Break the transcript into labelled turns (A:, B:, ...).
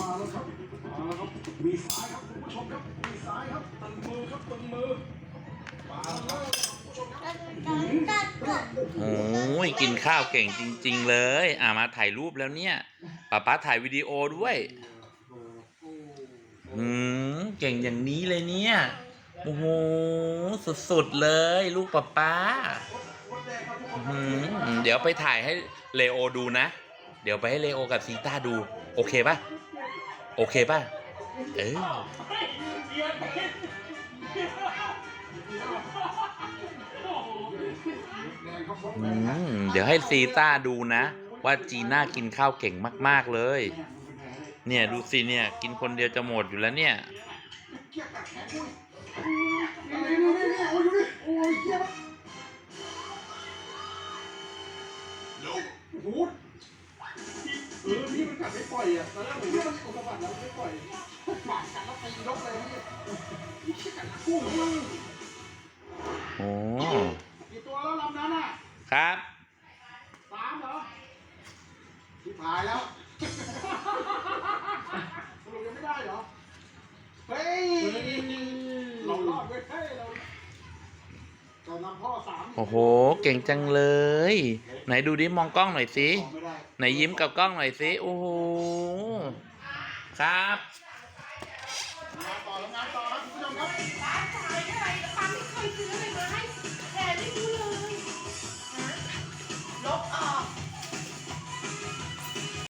A: มาแล้วครับมาแล้วครับมีซ้ายครับคุณผู้ชมครับมีซ้ายครับตึงมือครับตึงมือมาแล้วครับคุณผู้ชมครับ
B: โอ้ยกินข้าวเก่งจริง ๆ เลย อ่ามาถ่ายรูปแล้วเนี่ยป้าป้าถ่ายวิดีโอด้วยอืมเก่งอย่างนี้เลยเนี่ยโอ้โหสุดๆเลย ลูกป้าป้าอืมเดี๋ยวไปถ่ายให้เลโอดูนะ เดี๋ยวไปให้เลโอกับซีต้าดู โอเคป่ะ โอเคป่ะ เออเดี๋ยวให้ซีต้าดูนะ ว่าจีน่ากินข้าวเก่งมาก ๆเลย เนี่ยดูสิเนี่ย กินคนเดียวจะหมดอยู่แล้วเนี่ย
A: โอ้ อ้ยเกียร์โอ้โหเออพี่มันกัดไม่ปล่อยอะตอนแรกผมคิดว่ามันกดสะบัดแล้วไม่ปล่อยปากกัดแล้วตียกเลยเนี่ยพี่เชี่ยกัดกู้อืม
B: โอ้
A: กี่ตัวแล้วลำนั้นอะ
B: ครับ
A: สามเหรอที่พายแล้วสรุปยังไม่ได้เหรอ เฮ้ย เรารอดเว้ยเฮ้ยเราเรานำพ่อสาม
B: โอ้โห เก่งจังเลย ไหนดูดิมองกล้องหน่อยสิ
A: ไห
B: นยิ้มกับกล้องหน่อยสิ โอ้โห ครับ
C: ลบออก